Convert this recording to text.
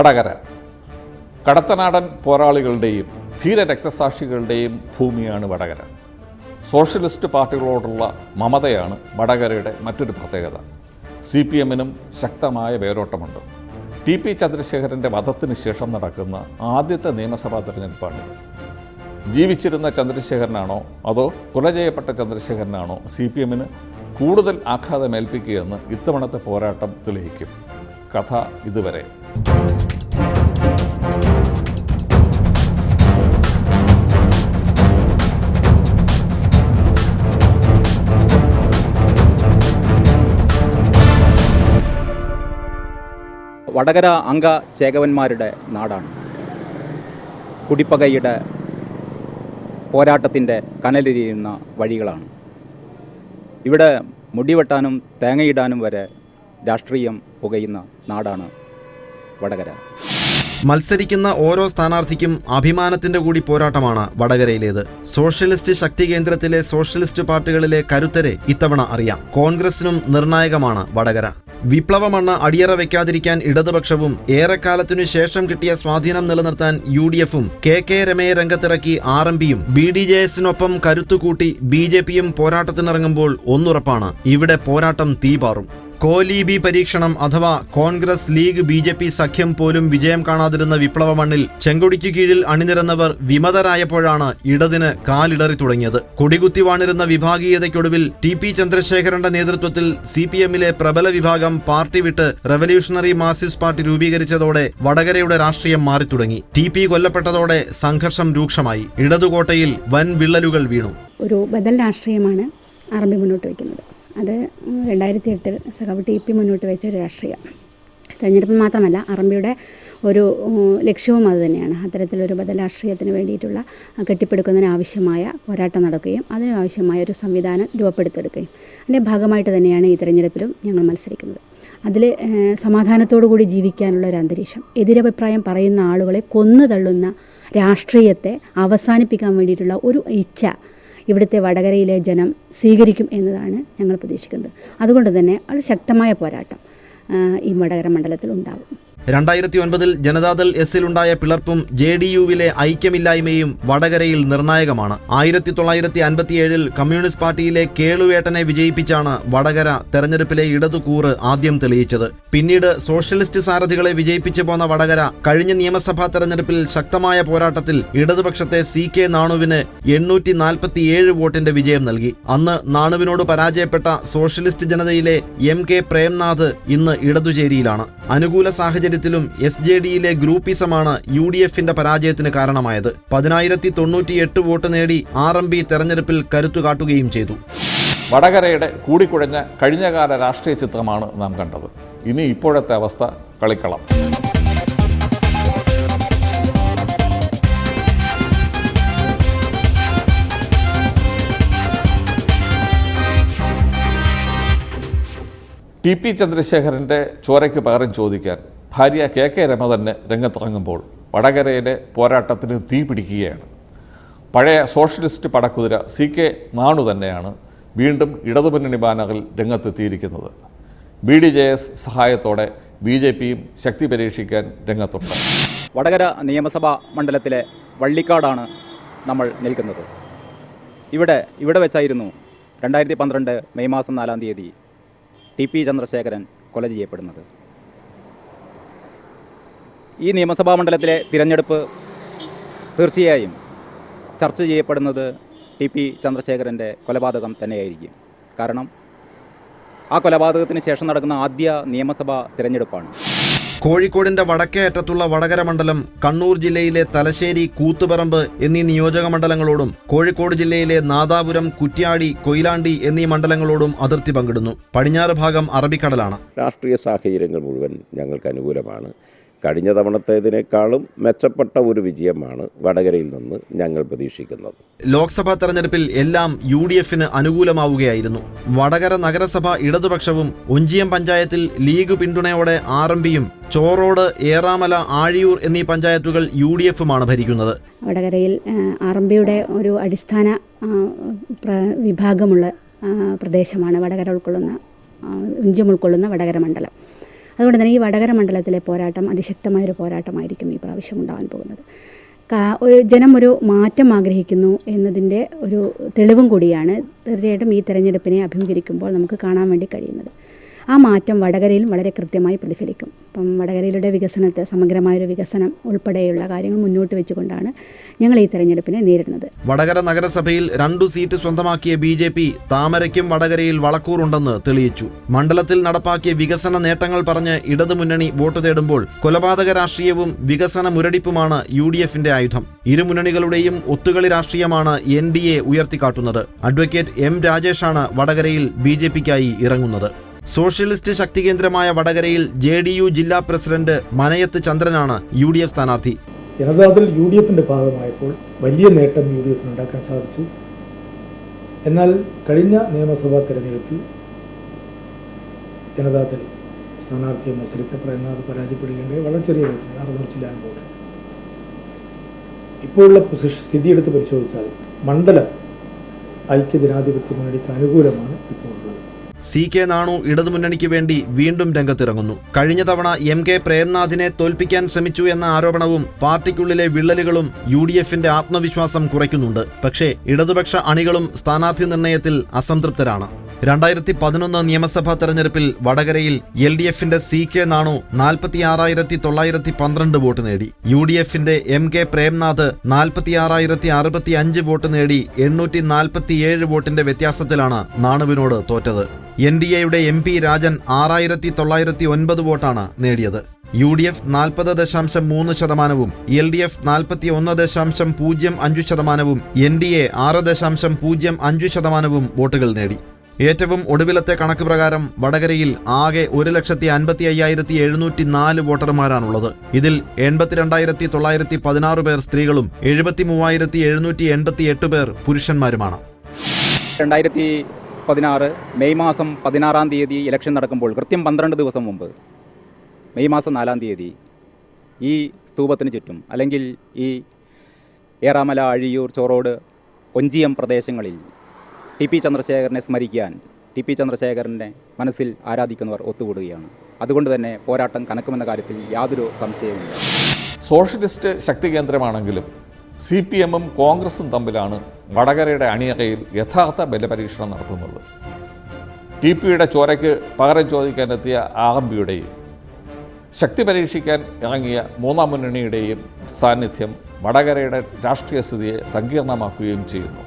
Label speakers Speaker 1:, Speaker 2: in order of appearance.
Speaker 1: വടകര. കടത്തനാടൻ പോരാളികളുടെയും ധീര രക്തസാക്ഷികളുടെയും ഭൂമിയാണ് വടകര. സോഷ്യലിസ്റ്റ് പാർട്ടികളോടുള്ള മമതയാണ് വടകരയുടെ മറ്റൊരു പ്രത്യേകത. സി പി എമ്മിനും ശക്തമായ വേരോട്ടമുണ്ട്. ടി പി ചന്ദ്രശേഖരന്റെ വധത്തിന് ശേഷം നടക്കുന്ന ആദ്യത്തെ നിയമസഭാ തെരഞ്ഞെടുപ്പാണിത്. ജീവിച്ചിരുന്ന ചന്ദ്രശേഖരനാണോ അതോ കൊല ചെയ്യപ്പെട്ട ചന്ദ്രശേഖരനാണോ സി പി എമ്മിന് കൂടുതൽ ആഘാതമേൽപ്പിക്കുകയെന്ന് ഇത്തവണത്തെ പോരാട്ടം തെളിയിക്കും. കഥ ഇതുവരെ.
Speaker 2: വടകര അംഗ ചേകവന്മാരുടെ നാടാണ്. കുടിപ്പകയുടെ പോരാട്ടത്തിന്റെ കനലിരിയുന്ന വഴികളാണ്. ഇവിടെ മുടിവെട്ടാനും തേങ്ങയിടാനും വരെ രാഷ്ട്രീയം പുകയുന്ന നാടാണ് വടകര.
Speaker 3: മത്സരിക്കുന്ന ഓരോ സ്ഥാനാർത്ഥിക്കും അഭിമാനത്തിന്റെ കൂടി പോരാട്ടമാണ് വടകരയിലേത്. സോഷ്യലിസ്റ്റ് ശക്തി കേന്ദ്രത്തിലെ സോഷ്യലിസ്റ്റ് പാർട്ടികളിലെ കരുത്തരെ ഇത്തവണ അറിയാം. കോൺഗ്രസിനും നിർണായകമാണ് വടകര. വിപ്ലവമണ്ണ് അടിയറ വയ്ക്കാതിരിക്കാൻ ഇടതുപക്ഷവും ഏറെക്കാലത്തിനു ശേഷം കിട്ടിയ സ്വാധീനം നിലനിർത്താൻ യു ഡി എഫും കെ കെ രമയെ രംഗത്തിറക്കി ആർ എം പിയും ബി ഡി ജെ എസിനൊപ്പം കരുത്തുകൂട്ടി ബി ജെ പിയും പോരാട്ടത്തിനിറങ്ങുമ്പോൾ ഒന്നുറപ്പാണ്. ഇവിടെ പോരാട്ടം തീപാറും. കോലീബി പരീക്ഷണം അഥവാ Congress league B J P സഖ്യം പോലും വിജയം കാണാതിരുന്ന വിപ്ലവ മണ്ണിൽ ചെങ്കൊടിക്ക് കീഴിൽ അണിനിരന്നവർ വിമതരായപ്പോഴാണ് ഇടതിന് കാലിടറി തുടങ്ങിയത്. കൊടികുത്തി വാണിരുന്ന വിഭാഗീയതയ്ക്കൊടുവിൽ ടി പി ചന്ദ്രശേഖരന്റെ നേതൃത്വത്തിൽ സി പി എമ്മിലെ പ്രബല വിഭാഗം പാർട്ടി വിട്ട് റവല്യൂഷണറി മാർസിസ്റ്റ് പാർട്ടി രൂപീകരിച്ചതോടെ വടകരയുടെ രാഷ്ട്രീയം മാറിത്തുടങ്ങി. ടി പി കൊല്ലപ്പെട്ടതോടെ സംഘർഷം രൂക്ഷമായി. ഇടതുകോട്ടയിൽ വൻ വിള്ളലുകൾ വീണു.
Speaker 4: ഒരു ബദൽ രാഷ്ട്രീയമാണ് ആർ മുന്നോട്ട് വയ്ക്കുന്നത്. അത് രണ്ടായിരത്തി എട്ടിൽ സഖാവ് ടി പി മുന്നോട്ട് വെച്ച ഒരു രാഷ്ട്രീയം. തെരഞ്ഞെടുപ്പിൽ മാത്രമല്ല അറബിയുടെ ഒരു ലക്ഷ്യവും അത് തന്നെയാണ്. അത്തരത്തിലൊരു ബദൽ രാഷ്ട്രീയത്തിന് വേണ്ടിയിട്ടുള്ള കെട്ടിപ്പടുക്കുന്നതിനാവശ്യമായ പോരാട്ടം നടക്കുകയും അതിന് ആവശ്യമായ ഒരു സംവിധാനം രൂപപ്പെടുത്തെടുക്കുകയും അതിന്റെ ഭാഗമായിട്ട് തന്നെയാണ് ഈ തെരഞ്ഞെടുപ്പിലും ഞങ്ങൾ മത്സരിക്കുന്നത്. അതിൽ സമാധാനത്തോടു കൂടി ജീവിക്കാനുള്ള ഒരു അന്തരീക്ഷം എതിരഭിപ്രായം പറയുന്ന ആളുകളെ കൊന്നു തള്ളുന്ന രാഷ്ട്രീയത്തെ അവസാനിപ്പിക്കാൻ വേണ്ടിയിട്ടുള്ള ഒരു ഇച്ഛ ഇവിടുത്തെ വടകരയിലെ ജനം സ്വീകരിക്കും എന്നതാണ് ഞങ്ങൾ പ്രതീക്ഷിക്കുന്നത്. അതുകൊണ്ട് തന്നെ ഒരു ശക്തമായ പോരാട്ടം ഈ വടകര മണ്ഡലത്തിൽ ഉണ്ടാവും.
Speaker 3: രണ്ടായിരത്തി ഒൻപതിൽ ജനതാദൾ എസിലുണ്ടായ പിളർപ്പും ജെ ഡി യുവിലെ ഐക്യമില്ലായ്മയും വടകരയിൽ നിർണായകമാണ്. ആയിരത്തി തൊള്ളായിരത്തി അൻപത്തിയേഴിൽ കമ്മ്യൂണിസ്റ്റ് പാർട്ടിയിലെ കേളുവേട്ടനെ വിജയിപ്പിച്ചാണ് വടകര തെരഞ്ഞെടുപ്പിലെ ഇടതുകൂറ് ആദ്യം തെളിയിച്ചത്. പിന്നീട് സോഷ്യലിസ്റ്റ് സാരഥികളെ വിജയിപ്പിച്ചു പോന്ന വടകര കഴിഞ്ഞ നിയമസഭാ തെരഞ്ഞെടുപ്പിൽ ശക്തമായ പോരാട്ടത്തിൽ ഇടതുപക്ഷത്തെ സി കെ നാണുവിന് എണ്ണൂറ്റി നാൽപ്പത്തിയേഴ് വോട്ടിന്റെ വിജയം നൽകി. അന്ന് നാണുവിനോട് പരാജയപ്പെട്ട സോഷ്യലിസ്റ്റ് ജനതയിലെ എം കെ പ്രേംനാഥ് ഇന്ന് ഇടതുചേരിയിലാണ്. അനുകൂല സാഹചര്യത്തിലും എസ് ജെ ഡിയിലെ ഗ്രൂപ്പിസമാണ് യു ഡി എഫിന്റെ പരാജയത്തിന് കാരണമായത്. പതിനായിരത്തി തൊണ്ണൂറ്റിയെട്ട് വോട്ട് നേടി ആർ എം പി തെരഞ്ഞെടുപ്പിൽ കരുത്തുകാട്ടുകയും ചെയ്തു.
Speaker 1: വടകരയുടെ കൂടിക്കുഴഞ്ഞ കഴിഞ്ഞകാല രാഷ്ട്രീയ ചിത്രമാണ് നാം കണ്ടത്. ഇനി ഇപ്പോഴത്തെ അവസ്ഥ കളിക്കളം. ടി പി ചന്ദ്രശേഖരന്റെ ചോരയ്ക്ക് പകരം ചോദിക്കാൻ ഭാര്യ കെ കെ രമ തന്നെ രംഗത്തിറങ്ങുമ്പോൾ വടകരയിലെ പോരാട്ടത്തിന് തീ പിടിക്കുകയാണ്. പഴയ സോഷ്യലിസ്റ്റ് പടക്കുതിര സി കെ നാണു തന്നെയാണ് വീണ്ടും ഇടതുമുന്നണി ബാനറിൽ രംഗത്തെത്തിയിരിക്കുന്നത്. ബി ഡി ജെ എസ് സഹായത്തോടെ ബി ജെ പിയും ശക്തി പരീക്ഷിക്കാൻ രംഗത്തുണ്ട്.
Speaker 2: വടകര നിയമസഭാ മണ്ഡലത്തിലെ വള്ളിക്കാടാണ് നമ്മൾ നിൽക്കുന്നത്. ഇവിടെ ഇവിടെ വെച്ചായിരുന്നു രണ്ടായിരത്തി പന്ത്രണ്ട് മെയ് മാസം നാലാം തീയതി ടി പി ചന്ദ്രശേഖരൻ കൊല ചെയ്യപ്പെടുന്നത്. ഈ നിയമസഭാ മണ്ഡലത്തിലെ തിരഞ്ഞെടുപ്പ് തീർച്ചയായും ചർച്ച ചെയ്യപ്പെടുന്നത് ടി പി ചന്ദ്രശേഖരന്റെ കൊലപാതകം തന്നെയായിരിക്കും. കാരണം ആ കൊലപാതകത്തിന് ശേഷം നടക്കുന്ന ആദ്യ നിയമസഭാ തിരഞ്ഞെടുപ്പാണ്.
Speaker 3: കോഴിക്കോടിന്റെ വടക്കേ അറ്റത്തുള്ള വടകര മണ്ഡലം കണ്ണൂർ ജില്ലയിലെ തലശ്ശേരി കൂത്തുപറമ്പ് എന്നീ നിയോജക മണ്ഡലങ്ങളോടും കോഴിക്കോട് ജില്ലയിലെ നാദാപുരം കുറ്റ്യാടി കൊയിലാണ്ടി എന്നീ മണ്ഡലങ്ങളോടും അതിർത്തി പങ്കിടുന്നു. പടിഞ്ഞാറ് ഭാഗം അറബിക്കടലാണ്.
Speaker 5: രാഷ്ട്രീയ സാഹചര്യങ്ങൾ മുഴുവൻ ഞങ്ങൾക്ക് അനുകൂലമാണ്. കഴിഞ്ഞ തവണത്തേതിനേക്കാളും മെച്ചപ്പെട്ട ഒരു വിജയമാണ് വടകരയിൽ നിന്ന് ഞങ്ങൾ പ്രതീക്ഷിക്കുന്നത്.
Speaker 3: ലോക്സഭാ തെരഞ്ഞെടുപ്പിൽ എല്ലാം യു ഡി എഫിന് അനുകൂലമാവുകയായിരുന്നു. വടകര നഗരസഭ ഇടതുപക്ഷവും ഒഞ്ചിയം പഞ്ചായത്തിൽ ലീഗ് പിന്തുണയോടെ ആർ എം പിയും ചോറോട് ഏറാമല ആഴിയൂർ എന്നീ പഞ്ചായത്തുകൾ യു ഡി എഫുമാണ് ഭരിക്കുന്നത്.
Speaker 4: വടകരയിൽ ആർ എം പിയുടെ ഒരു അടിസ്ഥാന വിഭാഗമുള്ള പ്രദേശമാണ് വടകര ഉൾക്കൊള്ളുന്ന ആ, ഇഞ്ചം ഉൾക്കൊള്ളുന്ന വടകര മണ്ഡലം. അതുകൊണ്ട് തന്നെ ഈ വടകര മണ്ഡലത്തിലെ പോരാട്ടം അതിശക്തമായൊരു പോരാട്ടമായിരിക്കും ഈ പ്രാവശ്യം ഉണ്ടാകാൻ പോകുന്നത്. ഒരു ജനം ഒരു മാറ്റം ആഗ്രഹിക്കുന്നു എന്നതിന്റെ ഒരു തെളിവും കൂടിയാണ് തീർച്ചയായിട്ടും ഈ തെരഞ്ഞെടുപ്പിനെ അഭിമുഖീകരിക്കുമ്പോൾ നമുക്ക് കാണാൻ വേണ്ടി കഴിയുന്നത്. ആ മാറ്റം വടകരയിൽ വളരെ കൃത്യമായി പ്രതിഫലിക്കും. അപ്പം വടകരയിലൂടെ വികസനത്തെ സമഗ്രമായൊരു വികസനം ഉൾപ്പെടെയുള്ള കാര്യങ്ങൾ മുന്നോട്ട് വെച്ചുകൊണ്ടാണ് ഞങ്ങൾ ഈ തെരഞ്ഞെടുപ്പിനെ നേരിടുന്നത്.
Speaker 3: വടകര നഗരസഭയിൽ രണ്ടു സീറ്റ് സ്വന്തമാക്കിയ ബി ജെ പി താമരയ്ക്കും വടകരയിൽ വളക്കൂറുണ്ടെന്ന് തെളിയിച്ചു. മണ്ഡലത്തിൽ നടപ്പാക്കിയ വികസന നേട്ടങ്ങൾ പറഞ്ഞ് ഇടതുമുന്നണി വോട്ട് തേടുമ്പോൾ കൊലപാതക രാഷ്ട്രീയവും വികസന മുരടിപ്പുമാണ് യു ഡി എഫിന്റെ ആയുധം. ഇരുമുന്നണികളുടെയും ഒത്തുകളി രാഷ്ട്രീയമാണ് എൻ ഡി എ ഉയർത്തിക്കാട്ടുന്നത്. അഡ്വക്കേറ്റ് എം രാജേഷാണ് വടകരയിൽ ബി ജെ പിക്കായി ഇറങ്ങുന്നത്. സോഷ്യലിസ്റ്റ് ശക്തി കേന്ദ്രമായ വടകരയിൽ ജെ ഡി യു ജില്ലാ പ്രസിഡന്റ് മനയത്ത് ചന്ദ്രനാണ് യു ഡി എഫ് സ്ഥാനാർത്ഥി.
Speaker 6: ജനതാദൾ യു ഡി എഫിന്റെ ഭാഗമായപ്പോൾ വലിയ നേട്ടം യു ഡി എഫിന് ഉണ്ടാക്കാൻ സാധിച്ചു. എന്നാൽ കഴിഞ്ഞ നിയമസഭാ തെരഞ്ഞെടുപ്പിൽ ജനതാദൾ സ്ഥാനാർത്ഥിയെ മത്സരിക്കപ്പെടുന്ന അത് പരാജയപ്പെടുകയുണ്ടായി. വളരെ ചെറിയ വോട്ടിന് അറുന്നൂറ് ഇപ്പോഴുള്ള പൊസിഷൻ സ്ഥിതി എടുത്ത് പരിശോധിച്ചാൽ മണ്ഡലം ഐക്യ ജനാധിപത്യ മുന്നണിക്ക് അനുകൂലമാണ്.
Speaker 3: സി കെ നാണു ഇടതുമുന്നണിക്ക് വേണ്ടി വീണ്ടും രംഗത്തിറങ്ങുന്നു. കഴിഞ്ഞ തവണ എം കെ പ്രേംനാഥിനെ തോൽപ്പിക്കാൻ ശ്രമിച്ചു എന്ന ആരോപണവും പാർട്ടിക്കുള്ളിലെ വിള്ളലുകളും യു ഡി എഫിന്റെ ആത്മവിശ്വാസം കുറയ്ക്കുന്നുണ്ട്. പക്ഷേ ഇടതുപക്ഷ അണികളും സ്ഥാനാർത്ഥി നിർണയത്തിൽ അസംതൃപ്തരാണ്. രണ്ടായിരത്തി പതിനൊന്ന് നിയമസഭാ തെരഞ്ഞെടുപ്പിൽ വടകരയിൽ എൽ ഡി എഫിന്റെ സി കെ നാണു നാൽപ്പത്തിയാറായിരത്തി തൊള്ളായിരത്തി പന്ത്രണ്ട് വോട്ട് നേടി. യു ഡി എഫിന്റെ എം കെ പ്രേംനാഥ് നാൽപ്പത്തിയാറായിരത്തി അറുപത്തി അഞ്ച് വോട്ട് നേടി എണ്ണൂറ്റി നാൽപ്പത്തിയേഴ് വോട്ടിന്റെ വ്യത്യാസത്തിലാണ് നാണുവിനോട് തോറ്റത്. എൻ ഡി എയുടെ എം പി രാജൻ ആറായിരത്തി തൊള്ളായിരത്തി ഒൻപത് വോട്ടാണ് നേടിയത്. യു ഡി എഫ് നാൽപ്പത് ദശാംശം മൂന്ന് ശതമാനവും എൽ ഡി എഫ് നാൽപ്പത്തി ഒന്ന് ദശാംശം പൂജ്യം അഞ്ചു ശതമാനവും എൻ ഡി എ ആറ് ദശാംശം പൂജ്യം അഞ്ചു ശതമാനവും വോട്ടുകൾ നേടി. ഏറ്റവും ഒടുവിലത്തെ കണക്ക് പ്രകാരം വടകരയിൽ ആകെ ഒരു ലക്ഷത്തി അൻപത്തി അയ്യായിരത്തി എഴുന്നൂറ്റി നാല് വോട്ടർമാരാണുള്ളത്. ഇതിൽ എൺപത്തിരണ്ടായിരത്തി തൊള്ളായിരത്തി പതിനാറ് പേർ സ്ത്രീകളും എഴുപത്തി മൂവായിരത്തി എഴുന്നൂറ്റി എൺപത്തി എട്ട് പേർ പുരുഷന്മാരുമാണ്.
Speaker 2: രണ്ടായിരത്തി പതിനാറ് മെയ് മാസം പതിനാറാം തീയതി ഇലക്ഷൻ നടക്കുമ്പോൾ കൃത്യം പന്ത്രണ്ട് ദിവസം മുമ്പ് മെയ് മാസം നാലാം തീയതി ഈ സ്തൂപത്തിന് ചുറ്റും അല്ലെങ്കിൽ ഈ ഏറാമല അഴിയൂർ ചോറോട് ഒഞ്ചിയം പ്രദേശങ്ങളിൽ ടി പി ചന്ദ്രശേഖരനെ സ്മരിക്കാൻ ടി പി ചന്ദ്രശേഖരനെ മനസ്സിൽ ആരാധിക്കുന്നവർ ഒത്തുകൂടുകയാണ്. അതുകൊണ്ട് തന്നെ പോരാട്ടം കനക്കുമെന്ന കാര്യത്തിൽ യാതൊരു സംശയവുമില്ല.
Speaker 1: സോഷ്യലിസ്റ്റ് ശക്തി കേന്ദ്രമാണെങ്കിലും സി പി എമ്മും കോൺഗ്രസും തമ്മിലാണ് വടകരയുടെ അണിയറയിൽ യഥാർത്ഥ ബലപരീക്ഷണം നടത്തുന്നത്. ടി പിയുടെ ചോരയ്ക്ക് പകരം ചോദിക്കാനെത്തിയ ആകമ്പിയുടെയും ശക്തി പരീക്ഷിക്കാൻ ഇറങ്ങിയ മൂന്നാം മുന്നണിയുടെയും സാന്നിധ്യം വടകരയുടെ രാഷ്ട്രീയ സ്ഥിതിയെ സങ്കീർണമാക്കുകയും ചെയ്യുന്നു.